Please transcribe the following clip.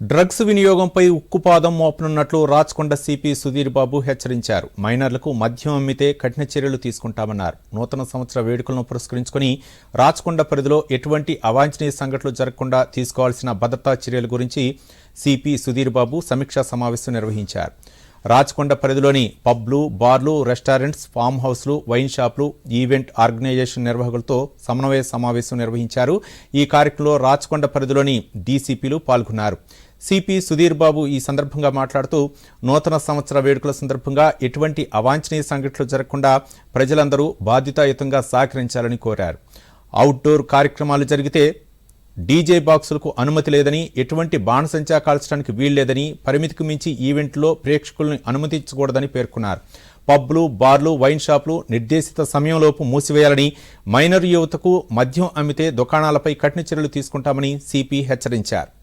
Drugs వినియోగంపై ఉక్కుపాదం మోపనున్నట్లు రాచకొండ సిపి సుధీర్ బాబు హెచ్చరించారు. మైనర్లకు మద్యం అమ్మితే కఠిన చర్యలు తీసుకుంటామన్నారు. నూతన సంవత్సర వేడుకలను పురస్కరించుకుని రాచకొండ పరిధిలో ఎటువంటి అవాంఛనీయ సంఘటనలు జరగకుండా తీసుకోవాల్సిన భద్రతా చర్యల గురించి సిపి సుధీర్ బాబు సమీక్షా సమావేశం నిర్వహించారు. రాచకొండ పరిధిలోని పబ్లు బార్లు రెస్టారెంట్స్ ఫామ్ హౌస్లు వైన్ షాపులు ఈవెంట్ ఆర్గనైజేషన్ నిర్వాహకులతో సమన్వయ సమావేశం నిర్వహించారు. ఈ కార్యక్రమంలో రాచకొండ పరిధిలోని డీసీపీలు పాల్గొన్నారు. సిపి సుధీర్ బాబు ఈ సందర్భంగా మాట్లాడుతూ నూతన సంవత్సర వేడుకల సందర్భంగా ఎటువంటి అవాంఛనీయ సంఘటనలు జరగకుండా ప్రజలందరూ బాధ్యతాయుతంగా సహకరించాలని కోరారు. అవుట్డోర్ కార్యక్రమాలు జరిగితే డీజే బాక్సులకు అనుమతి లేదని ఎటువంటి బాణసంచా కాల్చడానికి వీల్లేదని పరిమితికి మించి ఈవెంట్లో ప్రేక్షకులను అనుమతించకూడదని పేర్కొన్నారు. పబ్లు బార్లు వైన్ షాపులు నిర్దేశిత సమయంలోపు మూసివేయాలని మైనర్ యువతకు మద్యం అమ్మితే దుకాణాలపై కఠిన చర్యలు తీసుకుంటామని సిపి హెచ్చరించారు.